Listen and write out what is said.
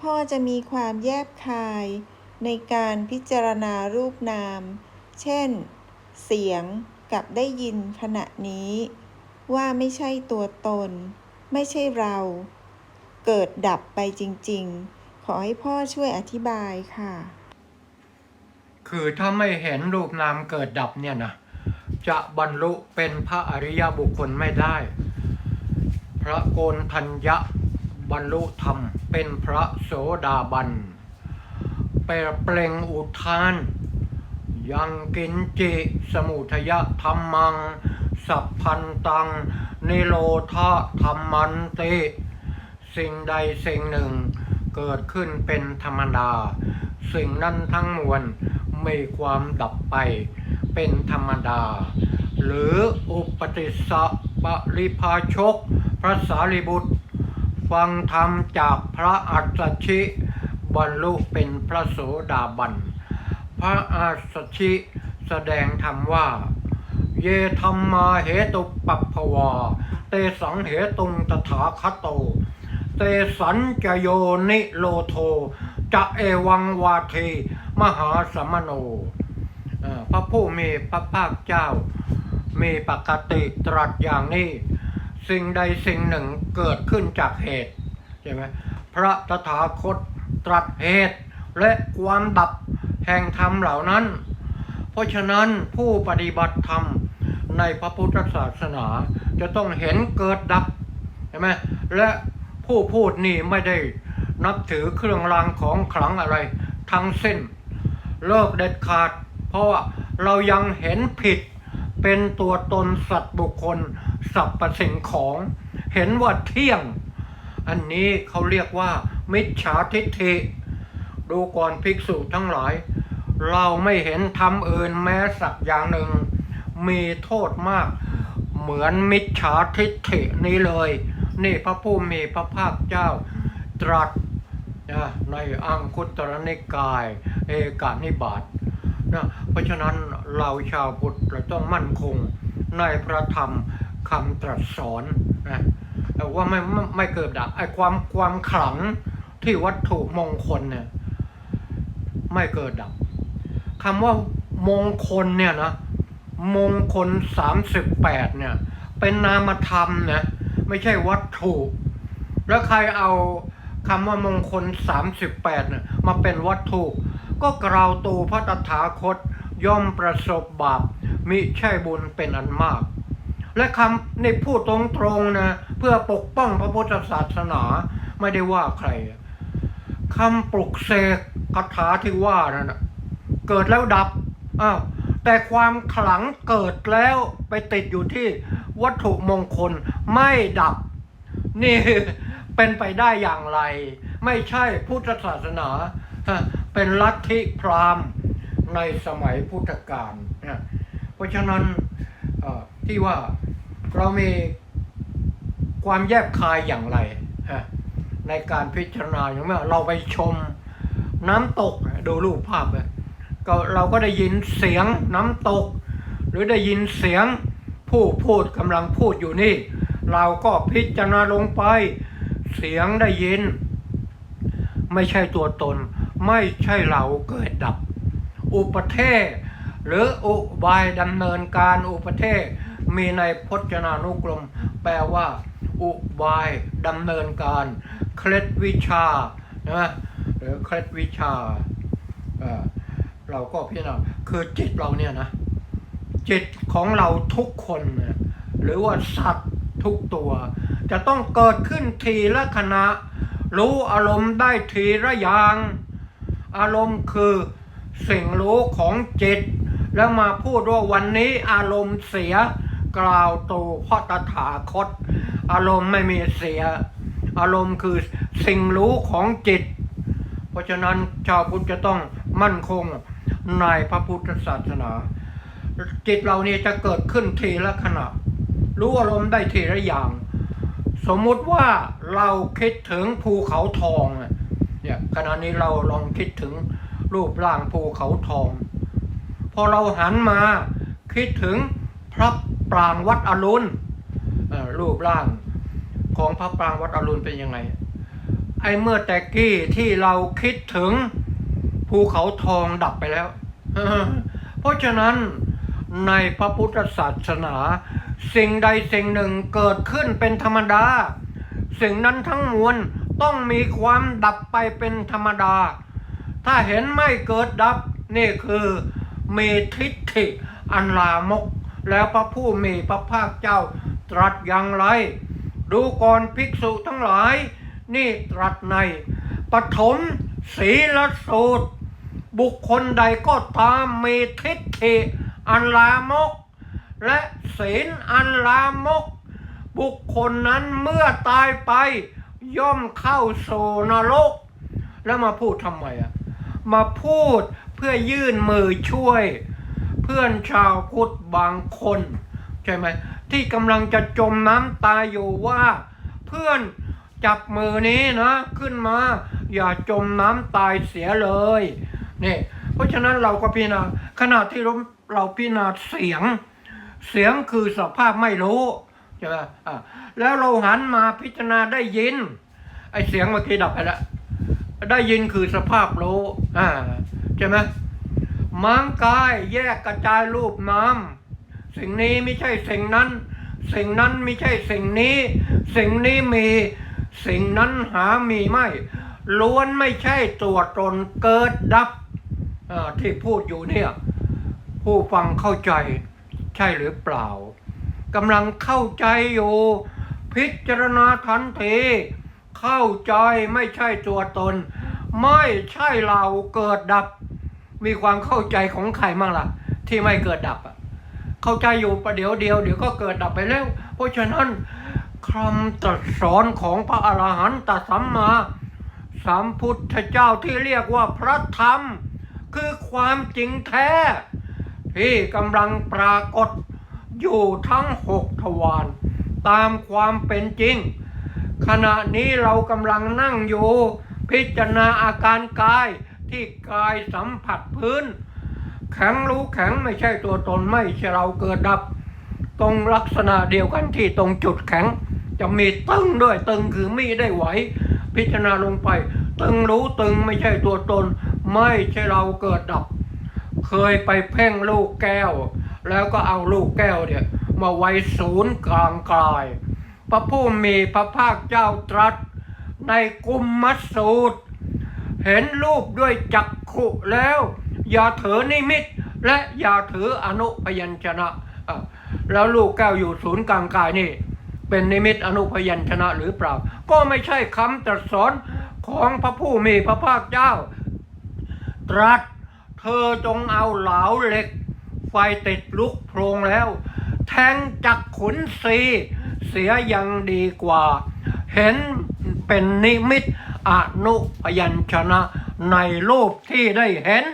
พ่อจะมีความแยบคาย ในการพิจารณารูปนาม เช่น เสียงกับได้ยินขณะนี้ ว่าไม่ใช่ตัวตน ไม่ใช่เรา เกิดดับไปจริง ๆ ขอให้พ่อช่วยอธิบายค่ะ คือถ้าไม่เห็นรูปนามเกิดดับเนี่ยนะจะบรรลุเป็นพระอริยบุคคลไม่ได้ พระโกนทัญญะ บรรลุธรรมเป็นพระโสดาบันเปรเปล่งอุทาน ยังกินจิสมุทยธรรมัง สัพพันตัง นิโรธาธรรมันติ สิ่งใดสิ่งหนึ่งเกิดขึ้นเป็นธรรมดา สิ่งนั้นทั้งมวลมีความดับไปเป็นธรรมดา หรืออุปติสสะปริภาชก พระสารีบุตร ฟังธรรมจากพระอัสสชิบรรลุเป็นพระโสดาบัน พระอัสสชิแสดงธรรมว่า เยธรรมมาเหตุปัปภวา เตสังเหตุงตถาคตโต เตสัญจโยนิโลโท จะเอวังวาเทมหาสมโน พระผู้มีพระภาคเจ้า มีปกติตรัสอย่างนี้ สิ่งใดสิ่งหนึ่งเกิดขึ้นจากเหตุใช่ไหมพระตถาคตตรัสเหตุ และความดับแห่งธรรมเหล่านั้น เพราะฉะนั้นผู้ปฏิบัติธรรมในพระพุทธศาสนาจะต้องเห็นเกิดดับใช่ไหมและผู้พูดนี่ไม่ได้นับถือเครื่องรางของขลังอะไร ทั้งสิ้น เลิกเด็ดขาด เพราะว่าเรายังเห็นผิดเป็นตัวตนสัตว์บุคคล สรรพสิ่งของ เห็นว่าเที่ยง อันนี้เขาเรียกว่า มิจฉาทิฏฐิ ดูก่อนภิกษุทั้งหลาย เราไม่เห็นทำอื่นแม้สักอย่างหนึ่ง มีโทษมาก เหมือนมิจฉาทิฏฐินี้เลย นี่พระผู้มีพระภาคเจ้าตรัสนะในอังคุตรนิกาย เอกานิบาตนะเพราะฉะนั้นเราชาวพุทธเราต้องมั่นคงในพระธรรม คำตรัสสอนนะแต่ว่าไม่ไม่เกิดดับไอ้ความความขลังที่วัตถุมงคลเนี่ย ไม่เกิดดับคำว่ามงคลเนี่ยนะมงคลสามสิบแปดเนี่ย เป็นนามธรรมนะไม่ใช่วัตถุ แล้วใครเอาคำว่ามงคลสามสิบแปดเนี่ยมาเป็นวัตถุ ก็กล่าวตูพระตถาคตย่อมประสบบาปมิใช่บุญเป็นอันมาก และคำในพูดตรงๆนะเพื่อปกป้องพระพุทธศาสนาไม่ได้ว่าใครคำปลุกเสกคาถาที่ว่านั่นเกิดแล้วดับอ้าวแต่ความขลังเกิดแล้วไปติดอยู่ที่วัตถุมงคลไม่ดับ นี่เป็นไปได้อย่างไร ไม่ใช่พุทธศาสนา เป็นลัทธิพราหมณ์ในสมัยพุทธกาลเพราะฉะนั้นที่ว่า เรามีความแยบคายอย่างไรฮะในการพิจารณาอย่างเมื่อเราไปชมน้ำตกดูรูปภาพเลยก็เราก็ได้ยินเสียงน้ำตก หรือได้ยินเสียงผู้พูดกำลังพูดอยู่นี่ เราก็พิจารณาลงไป เสียงได้ยิน ไม่ใช่ตัวตน ไม่ใช่เราเกิดดับ อุปเทศหรืออุบายดำเนินการอุปเทศ มีในพจนานุกรม แปลว่า อุบายดำเนินการ เคล็ดวิชานะหรือเคล็ดวิชาเเราก็พิจารณาคือจิตเราเนี่ยนะจิตของเราทุกคนนะหรือว่าสัตว์ทุกตัว จะต้องเกิดขึ้นทีละขณะ รู้อารมณ์ได้ทีละอย่าง อารมณ์คือสิ่งรู้ของจิต แล้วมาพูดว่าวันนี้อารมณ์เสีย กล่าวตูพระตถาคต อารมณ์ไม่มีเสีย อารมณ์คือสิ่งรู้ของจิต เพราะฉะนั้นชาวพุทธจะต้องมั่นคงในพระพุทธศาสนา จิตเรานี่จะเกิดขึ้นทีละขณะ รู้อารมณ์ได้ทีละอย่าง สมมุติว่าเราคิดถึงภูเขาทองเนี่ยขณะนี้เราลองคิดถึงรูปร่างภูเขาทอง พอเราหันมาคิดถึงพระ ปรางวัดอรุณรูปร่างของพระปรางวัดอรุณเป็นยังไง ไอ้เมื่อแต่กี้ที่เราคิดถึงภูเขาทองดับไปแล้ว เพราะฉะนั้นในพระพุทธศาสนา สิ่งใดสิ่งหนึ่งเกิดขึ้นเป็นธรรมดา สิ่งนั้นทั้งมวลต้องมีความดับไปเป็นธรรมดา ถ้าเห็นไม่เกิดดับนี่คือมีทิฏฐิอันลามก แล้วพระผู้มีพระภาคเจ้าตรัสอย่างไร ดูก่อนภิกษุทั้งหลาย นี่ตรัสในปฐมศีลสูตร บุคคลใดก็ตามมีทิฏฐิอันลามก และศีลอันลามก บุคคลนั้นเมื่อตายไป ย่อมเข้าโซนรก แล้วมาพูดทำไมอะมาพูดเพื่อยื่นมือช่วย พื่อนชาวพุทธบางคน ใช่ไหมที่กำลังจะจมน้ำตายอยู่ว่า เพื่อนจับมือนี้นะขึ้นมา อย่าจมน้ำตายเสียเลยนี่เพราะฉะนั้นเราก็พิจารณาขณะที่เราเราพิจารณาเสียง เสียงคือสภาพไม่รู้ใช่ไหมอ่าแล้วเราหันมาพิจารณาได้ยินไอเสียงเมื่อกี้ดับไปแล้วได้ยินคือสภาพรู้อ่าใช่ไหม มังกายแยกกระจายรูปนามสิ่งนี้ไม่ใช่สิ่งนั้น สิ่งนั้นไม่ใช่สิ่งนี้ สิ่งนี้มี สิ่งนั้นหามีไม่ ล้วนไม่ใช่ตัวตนเกิดดับที่พูดอยู่เนี่ย ผู้ฟังเข้าใจใช่หรือเปล่ากำลังเข้าใจอยู่ พิจารณาทันที เข้าใจไม่ใช่ตัวตน ไม่ใช่เราเกิดดับ มีความเข้าใจของใครมั่งล่ะ ที่ไม่เกิดดับอะเข้าใจอยู่ประเดี๋ยวเดียวเดี๋ยวก็เกิดดับไปแล้ว เพราะฉะนั้นคำตรัสสอนของพระอรหันตสัมมาสัมพุทธเจ้าที่เรียกว่าพระธรรม คือความจริงแท้ ที่กำลังปรากฏอยู่ทั้งหกทวารตามความเป็นจริง ขณะนี้เรากำลังนั่งอยู่ พิจารณาอาการกาย ที่กายสัมผัสพื้น แข็งรู้แข็งไม่ใช่ตัวตนไม่ใช่เราเกิดดับ ตรงลักษณะเดียวกันที่ตรงจุดแข็ง จะมีตึงด้วยตึงคือมีได้ไหว พิจารณาลงไป ตึงรู้ตึงไม่ใช่ตัวตน ไม่ใช่เราเกิดดับ เคยไปเพ่งลูกแก้ว แล้วก็เอาลูกแก้วเนี่ยมาไว้ศูนย์กลางกายพระผู้มีพระภาคเจ้าตรัสในกุมมัสสูตร เห็นรูปด้วยจักขุแล้ว อย่าถือนิมิต และอย่าถืออนุพยัญชนะ แล้วลูกแก้วอยู่ศูนย์กลางกายนี่เป็นนิมิตอนุพยัญชนะหรือเปล่า ก็ไม่ใช่คำตรัสสอนของพระผู้มีพระภาคเจ้า ตรัสเธอจงเอาเหลาเหล็ก ไฟติดลุกโพรงแล้ว แทงจักขุนสีเสียยังดีกว่า เห็นเป็นนิมิต อนุพยัญชนะในรูปที่ได้เห็น